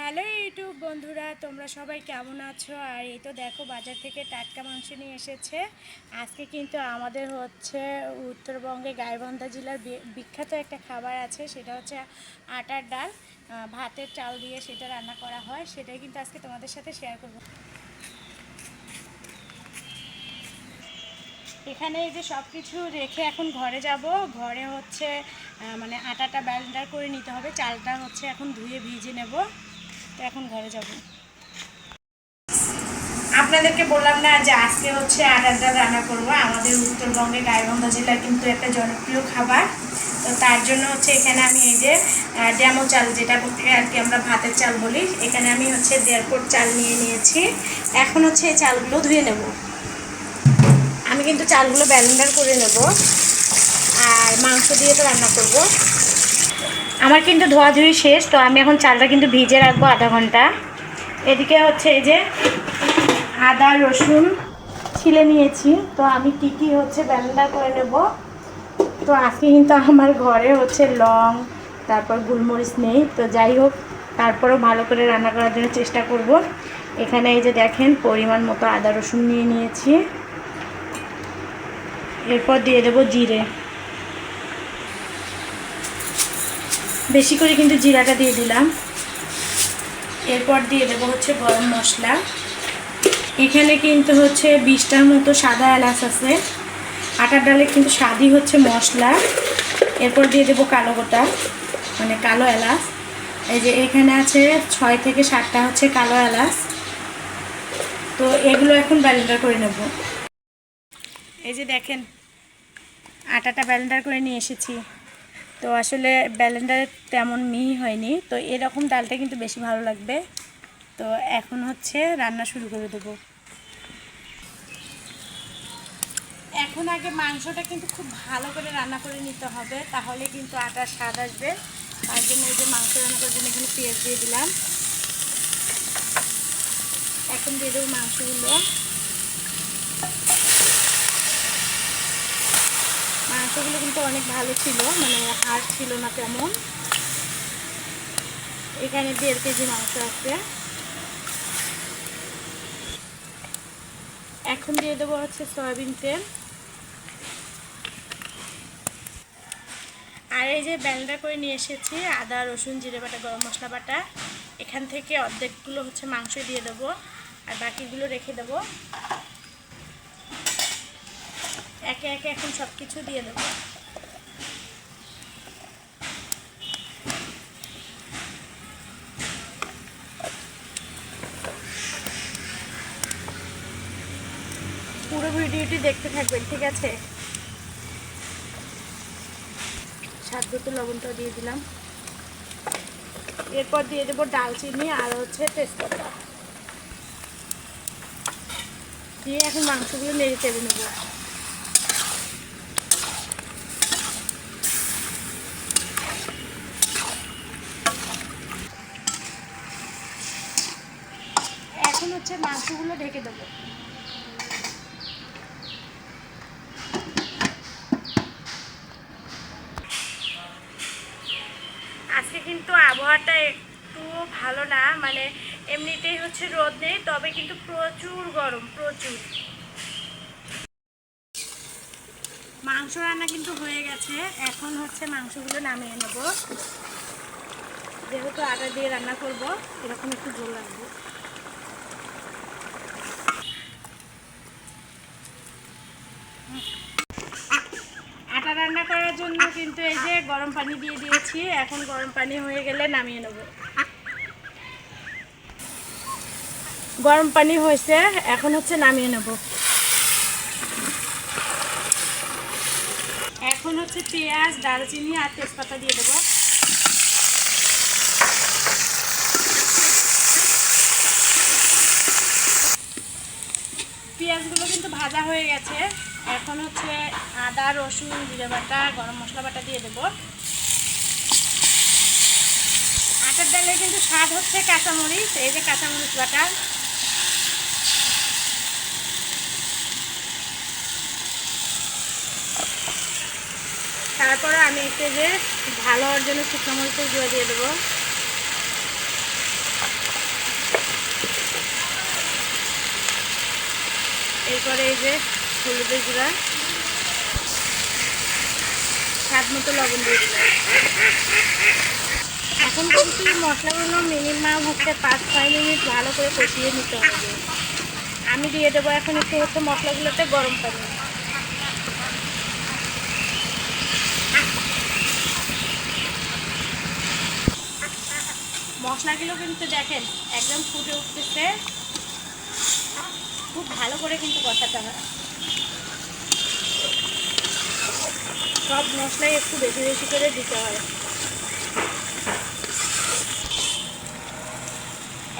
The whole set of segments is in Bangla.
হ্যালো ইউটিউব বন্ধুরা, তোমরা সবাই কেমন আছো? আর এই তো দেখো, বাজার থেকে টাটকা মাংস নিয়ে এসেছে। আজকে কিন্তু আমাদের হচ্ছে উত্তরবঙ্গে গাইবান্ধা জেলার বিখ্যাত একটা খাবার আছে, সেটা হচ্ছে আটার ডাল। ভাতের চাল দিয়ে সেটা রান্না করা হয়, সেটাই কিন্তু আজকে তোমাদের সাথে শেয়ার করব। এখানে এই যে সব কিছু রেখে এখন ঘরে যাব। ঘরে হচ্ছে মানে আটাটা ব্যালেন্ডার করে নিতে হবে। চালটা হচ্ছে এখন ধুয়ে ভিজে নেব। এখন ঘরে যাব। আপনাদেরকে বললাম না যে আজকে হচ্ছে আটার ডাল রান্না করব। আমাদের উত্তরবঙ্গে গাইবান্ধা জেলার কিন্তু একটা জনপ্রিয় খাবার। তো তার জন্য হচ্ছে এখানে আমি এই যে ড্যামো চাল যেটা আর কি আমরা ভাতের চাল বলি, এখানে আমি হচ্ছে দেড় ফুট চাল নিয়ে নিয়েছি। এখন হচ্ছে এই চালগুলো ধুয়ে নেব। আমি কিন্তু চালগুলো ব্যালেন্ডার করে নেব। আর মাংস দিয়ে তো রান্না করব। আমার কিন্তু ধোয়াধুয়ি শেষ, তো আমি এখন চালটা কিন্তু ভিজে রাখব আধা ঘণ্টা। এদিকে হচ্ছে এই যে আদা, রসুন ছিলে নিয়েছি, তো আমি কী কী হচ্ছে ব্যান্ডা করে নেব। তো আজকে কিন্তু আমার ঘরে হচ্ছে লং, তারপর গোলমরিচ নেই, তো যাই হোক, তারপরেও ভালো করে রান্না করার জন্য চেষ্টা করব। এখানে এই যে দেখেন, পরিমাণ মতো আদা, রসুন নিয়ে নিয়েছি। এরপর দিয়ে দেবো জিরে। বেশি করে কিন্তু জিরাটা দিয়ে দিলাম। এরপর দিয়ে দেবো হচ্ছে গরম মশলা। এখানে কিন্তু হচ্ছে বিশটার মতো সাদা এলাচ আছে। আটার ডালে কিন্তু স্বাদই হচ্ছে মশলা। এরপর দিয়ে দেবো কালো গোটা মানে কালো এলাচ। এই যে এখানে আছে ছয় থেকে সাতটা হচ্ছে কালো এলাচ। তো এগুলো এখন ব্যালেন্ডার করে নেব। এই যে দেখেন, আটাটা ব্যালেন্ডার করে নিয়ে এসেছি। তো আসলে ব্যালেন্ডারে তেমন মিহি হয়নি। তো এরকম ডালটা কিন্তু বেশি ভালো লাগবে। তো এখন হচ্ছে রান্না শুরু করে দেবো। এখন আগে মাংসটা কিন্তু খুব ভালো করে রান্না করে নিতে হবে, তাহলে কিন্তু আটার স্বাদ আসবে। তার জন্য এই যে মাংস রান্না করার জন্য এখানে পেঁয়াজ দিয়ে দিলাম। এখন দিয়ে দেবো মাংসগুলো। মাংসগুলো কিন্তু অনেক ভালো ছিল মানে হাড় ছিল না তেমন। এখানে দেড় কেজি মাংস আছে। এখন দিয়ে দেবো হচ্ছে সয়াবিন তেল। আর এই যে ব্যান্ডা করে নিয়ে এসেছি, আদা, রসুন, জিরে বাটা, গরম মশলা বাটা। এখান থেকে অর্ধেকগুলো হচ্ছে মাংস দিয়ে দেবো, আর বাকিগুলো রেখে দেবো। একে একে এখন সব কিছু দিয়ে দেবো। পুরো ভিডিওটি দেখতে থাকবেন, ঠিক আছে? স্বাদ মতো লবণটাও দিয়ে দিলাম। এরপর দিয়ে দেবো ডালচিনি আর হচ্ছে তেজপাতা। দিয়ে এখন মাংসগুলো নেড়ে চেড়ে নেব এখন হচ্ছে মাংসগুলো ঢেকে দেবো। আজকে কিন্তু আবহাওয়াটা একটু ভালো না মানে এমনিতেই হচ্ছে রোদ নেই তবে কিন্তু প্রচুর গরম প্রচুর। মাংস রান্না কিন্তু হয়ে গেছে এখন হচ্ছে মাংসগুলো নামিয়ে নেব। যেহেতু আটা দিয়ে রান্না করব এরকম একটু জল লাগবে আটা রান্না করার কিন্তু এই যে গরম পানি দিয়ে দিয়েছি, এখন গরম পানি হয়ে গেলে নামিয়ে নেব। গরম পানি হয়েছে, এখন হচ্ছে নামিয়ে নেব। এখন হচ্ছে পেঁয়াজ, দারচিনি আর তেজপাতা দিয়ে দেবো। পেঁয়াজগুলো কিন্তু ভাজা হয়ে গেছে। এখন হচ্ছে আদা, রসুন, জিরে বাটা, গরম মশলা বাটা দিয়ে দেবো। আটার ডালে কিন্তু স্বাদ হচ্ছে কাঁচামরিচ, এই যে কাঁচামরিচ বাটা। তারপরে আমি একটু যে ভালো হওয়ার জন্য শুকনো মরিচের জুয়ে দিয়ে দেবো। এরপরে এই যে হলুদের গুঁড়া, স্বাদ মতো লবণ দিয়ে দিলাম। এখন কিন্তু মশলাগুলো মিনিমাম হচ্ছে পাঁচ, ছয় মিনিট ভালো করে কষিয়ে নিতে হবে। আমি দিয়ে দেবো এখন একটু হচ্ছে মশলাগুলোতে গরম পানি। মশলাগুলো কিন্তু দেখেন একদম ফুটে উঠতেছে। খুব ভালো করে কিন্তু কষাতে হয়। সব মশলাই একটু বেশি বেশি করে দিতে হয়।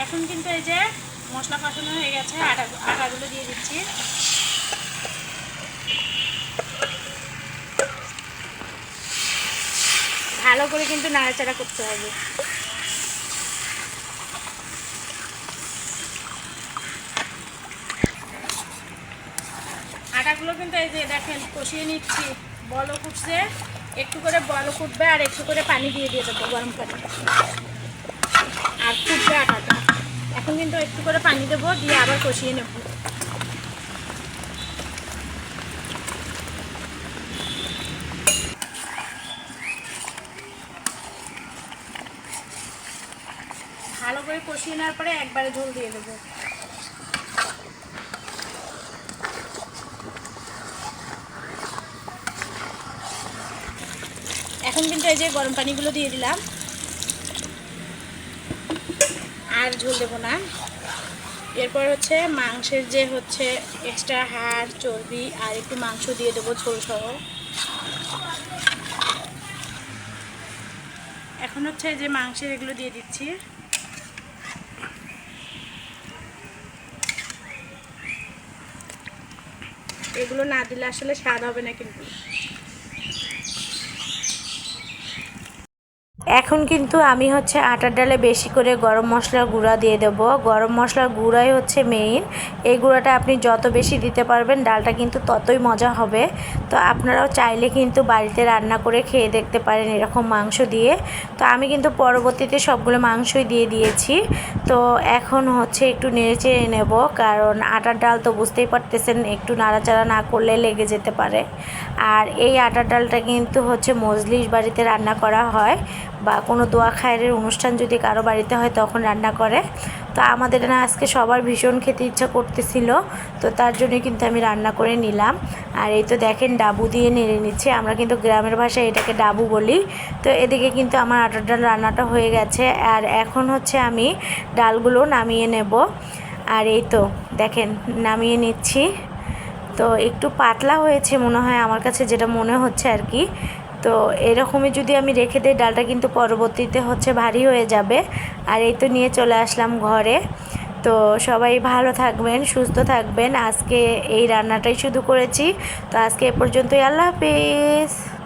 এখন কিন্তু এই যে মশলা কষানো হয়ে গেছে আটা আটাগুলো দিয়ে দিচ্ছি। ভালো করে কিন্তু নাড়াচাড়া করতে হবে। আটাগুলো কিন্তু এই যে দেখেন কষিয়ে নিচ্ছি। বলো ফুটছে একটু করে বলো ফুটবে আর একটু করে পানি দিয়ে দিয়ে দেবো গরম পানি। আর ফুটবে আটাটা এখন কিন্তু একটু করে পানি দেবো, দিয়ে আবার কষিয়ে নেব। ভালো করে কষিয়ে নেওয়ার পরে একবারে ঝোল দিয়ে দেবো এখন কিন্তু এই যে গরম পানিগুলো দিয়ে দিলাম। আর ঝোল দেবো না। এরপর হচ্ছে মাংসের যে হচ্ছে এক্সট্রা হাড়, চর্বি আর একটু মাংস দিয়ে দেবো ঝোল সহ এখন হচ্ছে যে মাংসের এগুলো দিয়ে দিচ্ছি। এগুলো না দিলে আসলে স্বাদ হবে না কিন্তু। এখন কিন্তু আমি হচ্ছে আটার ডালে বেশি করে গরম মশলার গুঁড়া দিয়ে দেবো। গরম মশলার গুঁড়াই হচ্ছে মেইন এই গুঁড়াটা আপনি যত বেশি দিতে পারবেন, ডালটা কিন্তু ততই মজা হবে। তো আপনারাও চাইলে কিন্তু বাড়িতে রান্না করে খেয়ে দেখতে পারেন এরকম মাংস দিয়ে। তো আমি কিন্তু পরবর্তীতে সবগুলো মাংসই দিয়ে দিয়েছি। তো এখন হচ্ছে একটু নেড়ে চেড়ে নেব, কারণ আটার ডাল তো বুঝতেই পারতেছেন, একটু নাড়াচাড়া না করলে লেগে যেতে পারে। আর এই আটার ডালটা কিন্তু হচ্ছে মজলিস বাড়িতে রান্না করা হয়। বা কোনো দোয়া খায়ের অনুষ্ঠান যদি কারও বাড়িতে হয় তখন রান্না করে। তো আমাদের না আজকে সবার ভীষণ খেতে ইচ্ছা করতেছিল, তো তার জন্য কিন্তু আমি রান্না করে নিলাম। আর এই তো দেখেন ডাবু দিয়ে নেড়ে নিচ্ছে, আমরা কিন্তু গ্রামের ভাষায় এটাকে ডাবু বলি। তো এদিকে কিন্তু আমার আটার ডাল রান্নাটা হয়ে গেছে, আর এখন হচ্ছে আমি ডালগুলো নামিয়ে নেব। আর এই তো দেখেন নামিয়ে নিচ্ছি। তো একটু পাতলা হয়েছে মনে হয়, আমার কাছে যেটা মনে হচ্ছে আর কি। তো এরকমই যদি আমি রেখে দিই, ডালটা কিন্তু পরবর্তীতে হচ্ছে ভারী হয়ে যাবে। আর এই তো নিয়ে চলে আসলাম ঘরে। তো সবাই ভালো থাকবেন, সুস্থ থাকবেন। আজকে এই রান্নাটাই শুধু করেছি। তো আজকে এ পর্যন্তই। আল্লাহ হাফিজ।